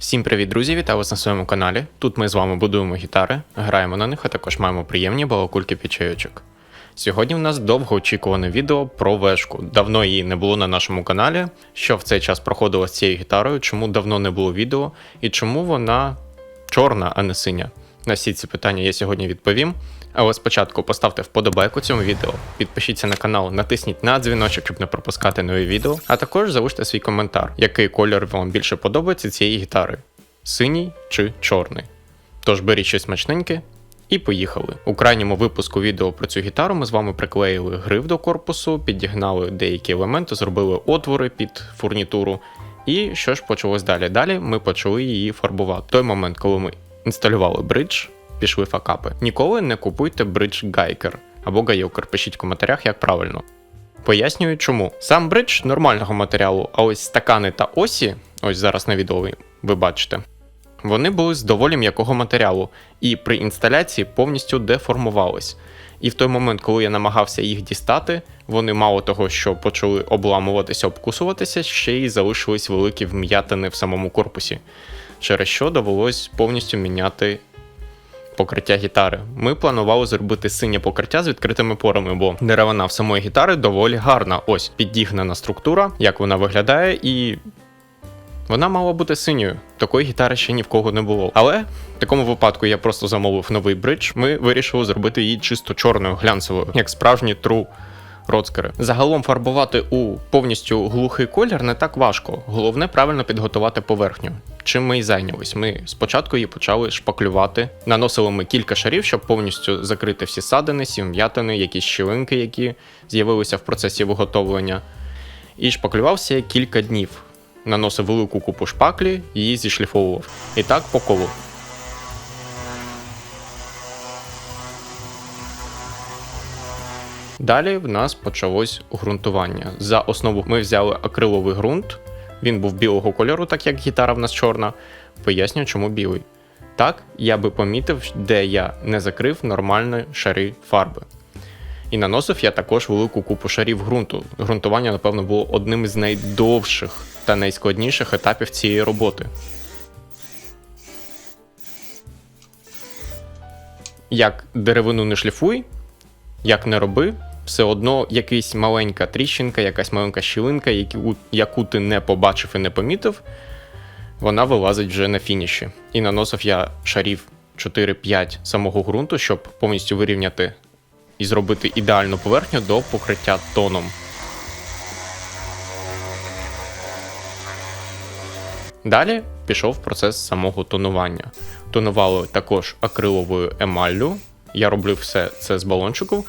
Всім привіт, друзі! Вітаю вас на своєму каналі. Тут ми з вами будуємо гітари, граємо на них, а також маємо приємні балакульки під чайочок. Сьогодні в нас довгоочікуване відео про вешку. Давно її не було на нашому каналі. Що в цей час проходило з цією гітарою, чому давно не було відео і чому вона чорна, а не синя. На всі ці питання я сьогодні відповім. Але спочатку поставте вподобайку цьому відео, підпишіться на канал, натисніть на дзвіночок, щоб не пропускати нові відео, а також залиште свій коментар, який колір вам більше подобається цієї гітари: синій чи чорний. Тож беріть щось смачненьке і поїхали. У крайньому випуску відео про цю гітару ми з вами приклеїли гриф до корпусу, підігнали деякі елементи, зробили отвори під фурнітуру. І що ж почалось далі? Далі ми почали її фарбувати. В той момент, коли ми інсталювали бридж, пішли факапи. Ніколи не купуйте бридж гайкер або гайокер. Пишіть в коментарях, як правильно. Пояснюю чому. Сам бридж нормального матеріалу, а ось стакани та осі, ось зараз на відео ви- бачите, вони були з доволі м'якого матеріалу і при інсталяції повністю деформувались. І в той момент, коли я намагався їх дістати, вони мало того, що почали обламуватися, обкусуватися, ще й залишились великі вм'ятини в самому корпусі, через що довелось повністю міняти покриття гітари. Ми планували зробити синє покриття з відкритими порами, бо деревина в самої гітари доволі гарна. Ось підігнана структура, як вона виглядає, і вона мала бути синьою. Такої гітари ще ні в кого не було. Але в такому випадку я просто замовив новий бридж. Ми вирішили зробити її чисто чорною, глянцевою, як справжні тру. Роцкери. Загалом фарбувати у повністю глухий колір не так важко. Головне правильно підготувати поверхню. Чим ми і зайнялись. Ми спочатку її почали шпаклювати. Наносили ми кілька шарів, щоб повністю закрити всі садини, всі вм'ятини, якісь щілинки, які з'явилися в процесі виготовлення. І шпаклювався кілька днів. Наносив велику купу шпаклі, її зішліфовував. І так по колу. Далі в нас почалось ґрунтування. За основу ми взяли акриловий ґрунт. Він був білого кольору, так як гітара в нас чорна. Поясню, чому білий. Так, я би помітив, де я не закрив нормальні шари фарби. І наносив я також велику купу шарів ґрунту. Ґрунтування, напевно, було одним із найдовших та найскладніших етапів цієї роботи. Як деревину не шліфуй, як не роби, все одно якась маленька тріщинка, якась маленька щілинка, яку, яку ти не побачив і не помітив, вона вилазить вже на фініші. І наносив я шарів 4-5 самого ґрунту, щоб повністю вирівняти і зробити ідеальну поверхню до покриття тоном. Далі пішов процес самого тонування. Тонували також акриловою емаллю. Я роблю все це з балончику.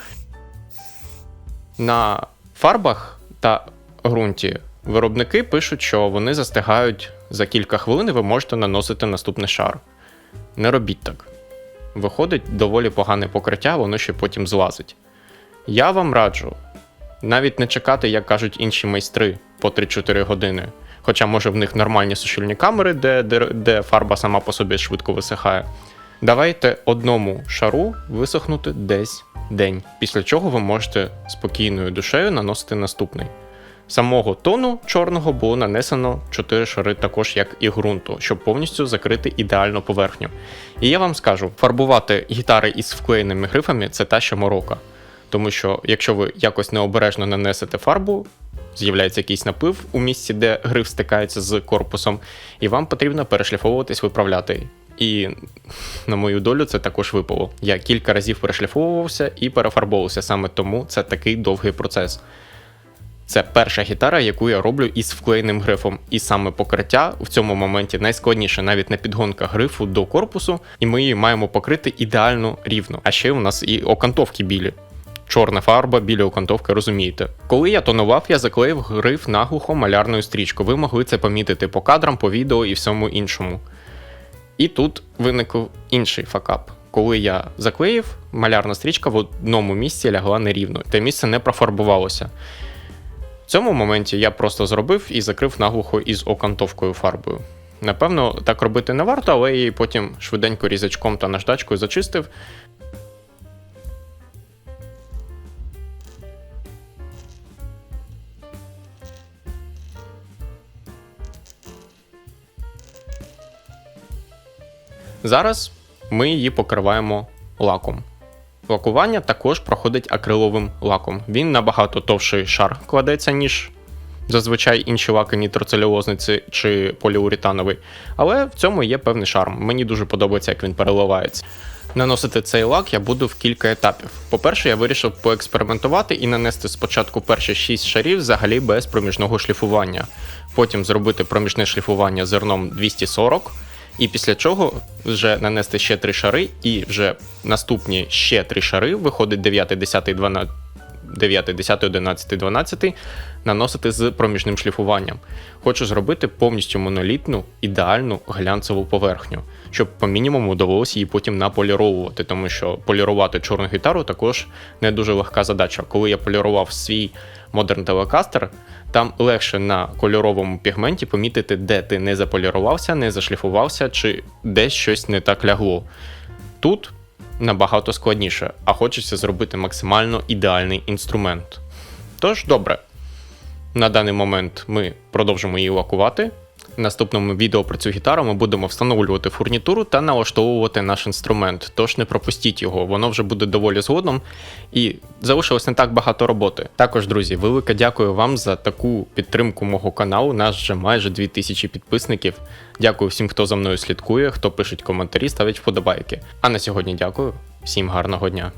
На фарбах та ґрунті виробники пишуть, що вони застигають за кілька хвилин, і ви можете наносити наступний шар. Не робіть так. Виходить доволі погане покриття, воно ще потім злазить. Я вам раджу навіть не чекати, як кажуть інші майстри, по 3-4 години. Хоча, може, в них нормальні сушильні камери, де, де, де фарба сама по собі швидко висихає. Давайте одному шару висохнути десь день, після чого ви можете спокійною душею наносити наступний. Самого тону чорного було нанесено 4 шари, також як і ґрунту, щоб повністю закрити ідеальну поверхню. І я вам скажу, фарбувати гітари із вклеєними грифами це та ще морока. Тому що якщо ви якось необережно нанесете фарбу, з'являється якийсь наплив у місці, де гриф стикається з корпусом, і вам потрібно перешліфовуватись, виправляти. І на мою долю це також випало. Я кілька разів перешліфовувався і перефарбовувався саме тому це такий довгий процес. Це перша гітара, яку я роблю із вклеєним грифом. І саме покриття в цьому моменті найскладніше, навіть не підгонка грифу до корпусу, і ми її маємо покрити ідеально рівно. А ще у нас і окантовки білі. Чорна фарба, білі окантовки, розумієте. Коли я тонував, я заклеїв гриф наглухо малярною стрічкою. Ви могли це помітити по кадрам, по відео і всьому іншому. І тут виник інший факап. Коли я заклеїв, малярна стрічка в одному місці лягла нерівно. Те місце не профарбувалося. В цьому моменті я просто зробив і закрив наглухо із окантовкою фарбою. Напевно, так робити не варто, але я її потім швиденько різачком та наждачкою зачистив. Зараз ми її покриваємо лаком. Лакування також проходить акриловим лаком. Він набагато товший шар кладеться, ніж зазвичай інші лаки нітроцелюлозниці чи поліуретановий. Але в цьому є певний шарм. Мені дуже подобається, як він переливається. Наносити цей лак я буду в кілька етапів. По-перше, я вирішив поекспериментувати і нанести спочатку перші 6 шарів взагалі без проміжного шліфування. Потім зробити проміжне шліфування зерном 240, і після чого вже нанести ще три шари, і вже наступні ще три шари, виходить 9, 10, 12, 9, 10, 11, 12, наносити з проміжним шліфуванням. Хочу зробити повністю монолітну, ідеальну глянцеву поверхню, щоб по мінімуму довелося її потім наполіровувати, тому що полірувати чорну гітару також не дуже легка задача. Коли я полірував свій Modern Telecaster, там легше на кольоровому пігменті помітити, де ти не заполірувався, не зашліфувався, чи десь щось не так лягло. Тут набагато складніше, а хочеться зробити максимально ідеальний інструмент. Тож, добре, на даний момент ми продовжимо її лакувати. Наступному відео про цю гітару ми будемо встановлювати фурнітуру та налаштовувати наш інструмент. Тож не пропустіть його, воно вже буде доволі згодом і залишилось не так багато роботи. Також, друзі, велике дякую вам за таку підтримку мого каналу. Нас вже майже 2000 підписників. Дякую всім, хто за мною слідкує, хто пишуть коментарі, ставить вподобайки. А на сьогодні дякую. Всім гарного дня.